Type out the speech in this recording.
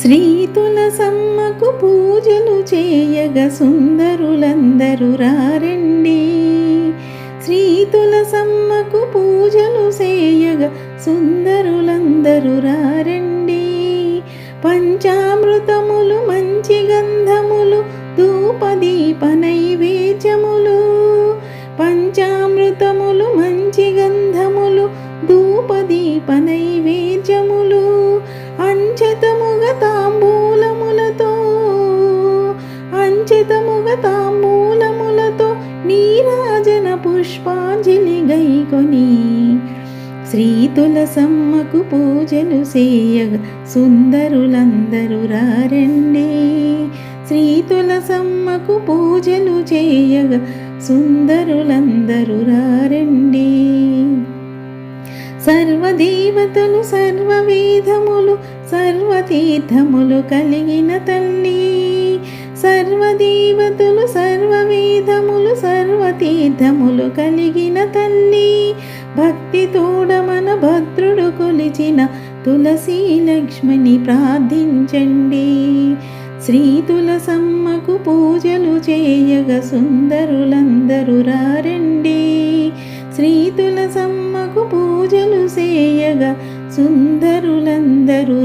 శ్రీ తులసమ్మకు పూజలు చేయగ సుందరులందరూ రారండి. శ్రీ తులసమ్మకు పూజలు చేయగ సుందరులందరూ రారండి. అంచతముగ నీరాజన పుష్పాంజలి గైకొని. శ్రీ తులసమ్మకు పూజలు చేయగ సుందరులందరూ రారండే. శ్రీ తులసమ్మకు పూజలు చేయగ సుందరులందరూ రారండి. సర్వదేవతలు సర్వవేదములు సర్వతీర్థములు కలిగిన తల్లి సర్వదేవతలు సర్వవేదములు సర్వతీర్థములు కలిగిన తల్లి. భక్తి తోడమన భద్రుడు కొలిచిన తులసి లక్ష్మిని ప్రార్థించండి. శ్రీ తులసమ్మకు పూజలు చేయగ సుందరులందరూ రారండి. శ్రీ తులసమ్మకు పూజలు చేయగ సుందరులందరూ